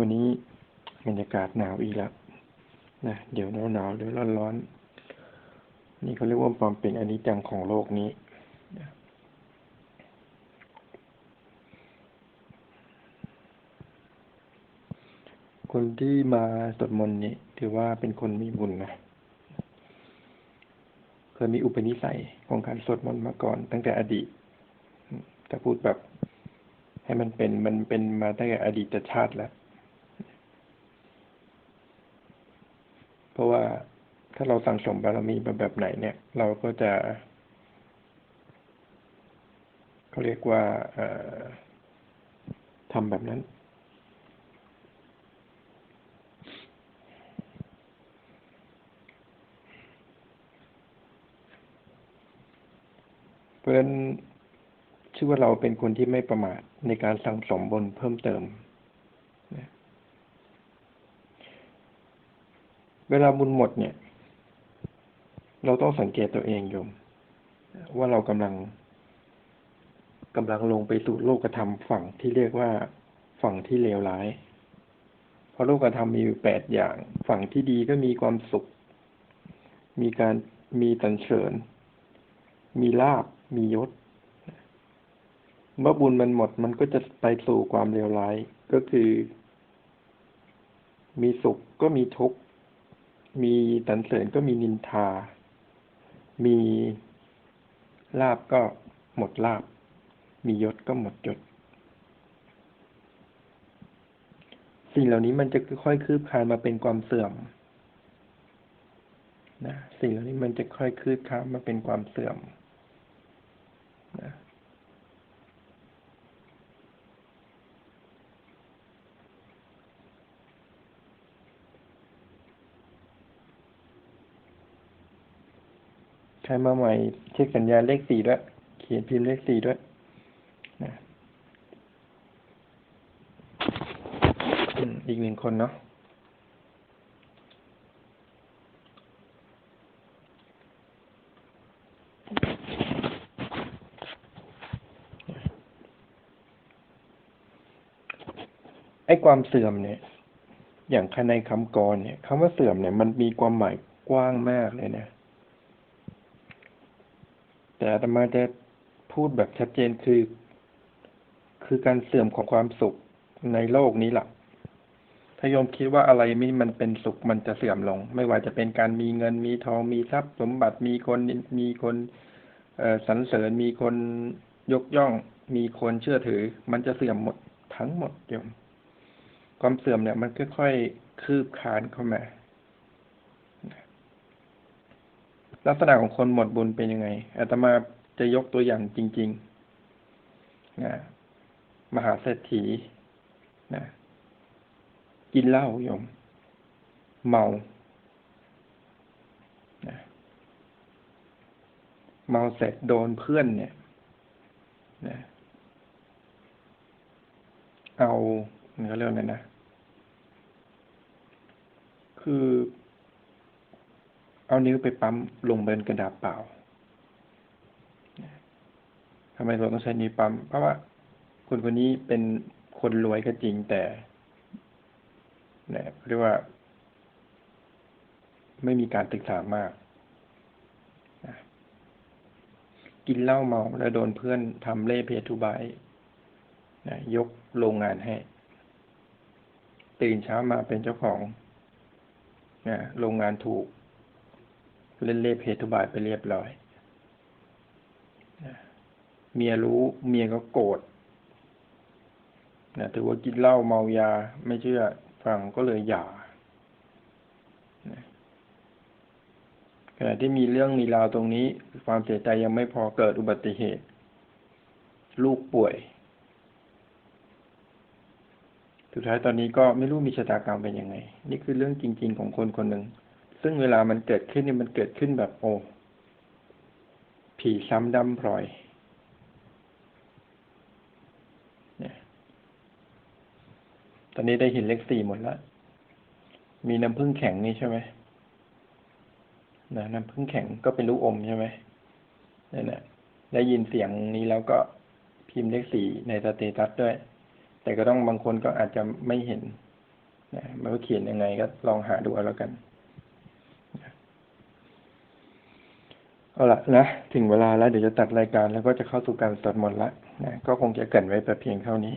วันนี้บรรยากาศหนาวอีกแล้วนะเดี๋ยวหนาวหนาวเดี๋ยวร้อนร้อนนี่เขาเรียกว่าความเป็นอนิจจังของโลกนี้คนที่มาสวดมนต์นี่ถือว่าเป็นคนมีบุญนะ เคยมีอุปนิสัยของการสวดมนต์มาก่อน ตั้งแต่อดีตถ้าพูดแบบ ให้มันเป็นมันเป็นมาตั้งแต่อดีตชาติแล้ว เพ ราะว่าถ้าเราสั่งสมบารมีมาแบบไหนเนี่ย เราก็จะเขาเรียกว่าทำแบบนั้น เพราะฉะนั้นชื่อว่าเราเป็นคนที่ไม่ประมาทในการสั่งสมบนเพิ่มเติม เวลาบุญหมดเนี่ย เราต้องสังเกตตัวเองโยม ว่าเรากำลังกำลังลงไปสู่โลกธรรมฝั่งที่เรียกว่าฝั่งที่เลวร้าย เพราะโลกธรรมมีอยู่แปดอย่าง ฝั่งที่ดีก็มีความสุข มีการมีตันเฉิน มีลาบ มียศ เมื่อบุญมันหมดมันก็จะไปสู่ความเลวร้าย ก็คือ มีสุขก็มีทุกข์ มีตันเสริญก็มีนินทา มีลาบก็หมดลาบ มียศก็หมดยศ สิ่งเหล่านี้มันจะค่อยคืบคลานมาเป็นความเสื่อมนะสิ่งเหล่านี้มันจะค่อยคืบคลานมาเป็นความเสื่อมนะ ใครมาใหม่เช็คสัญญาณเลขสี่ด้วย เขียนพิมพ์เลขสี่ด้วยนะอีกหนึ่งคนเนาะไอ้ความเสื่อมเนี่ย อย่างในคำกรเนี่ยคำว่าเสื่อมเนี่ย มันมีความหมายกว้างมากเลยนะ แต่อาตมาจะพูดแบบชัดเจนคือ คือการเสื่อมของความสุขในโลกนี้แหละถ้าโยมคิดว่าอะไรมีมันเป็นสุขมันจะเสื่อมลง ไม่ว่าจะเป็นการมีเงินมีทองมีทรัพย์ สมบัติมีคนมีคนสรรเสริญมีคนยกย่อง มีคนเชื่อถือ มันจะเสื่อมหมดทั้งหมดโยม ความเสื่อมเนี่ย มันค่อยๆคืบคานเข้ามา ลักษณะของคนหมดบุญเป็นยังไงอาตมาจะยกตัวอย่างจริงๆนะมหาเศรษฐีนะกินเหล้าโยม เมานะเมาเสร็จโดนเพื่อนเนี่ยนะเอาเขาเรียกอะไรนะ คือ เอานิ้วไปปั๊มลงบนกระดาษเปล่าทำไมเราต้องใช้นิ้วปั๊ม เพราะว่าคนคนนี้เป็นคนรวยก็จริงแต่เนี่ยเรียกว่า ไม่มีการศึกษามากกินเหล้าเมาแล้วโดนเพื่อนทำเล่เพทุบายนะยกโรงงานให้ ตื่นเช้ามาเป็นเจ้าของนะโรงงานถูก เล่นเล่เพทุบายไปเรียบร้อยเมียรู้เมียก็โกรธนะถือว่ากินเหล้าเมายาไม่เชื่อฟังก็เลยหย่าขณะที่มีเรื่องมีราวตรงนี้ ความเสียใจยังไม่พอเกิดอุบัติเหตุ ลูกป่วย สุดท้ายตอนนี้ก็ไม่รู้มีชะตากรรมเป็นยังไง นี่คือเรื่องจริง ๆ ของคนคนหนึ่ง ซึ่งเวลามันเกิดขึ้นนี่มันเกิดขึ้นแบบโอ้ผีซ้ำดำพลอยเนี่ยตอนนี้ได้เห็นเลขสี่หมดแล้ว มีน้ำผึ้งแข็งนี่ใช่ไหมนะน้ำผึ้งแข็งก็เป็นลูกอมใช่ไหมนั่นแหละได้ยินเสียงนี้แล้วก็พิมพ์เลขสี่ในสเตตัสด้วย แต่ก็ต้องบางคนก็อาจจะไม่เห็นนะไม่ว่าเขียนยังไงก็ลองหาดูเอาแล้วกัน เอาละนะถึงเวลาแล้วเดี๋ยวจะตัดรายการแล้วก็จะเข้าสู่การสวดมนต์ละนะก็คงจะเกินไว้แต่เพียงเท่านี้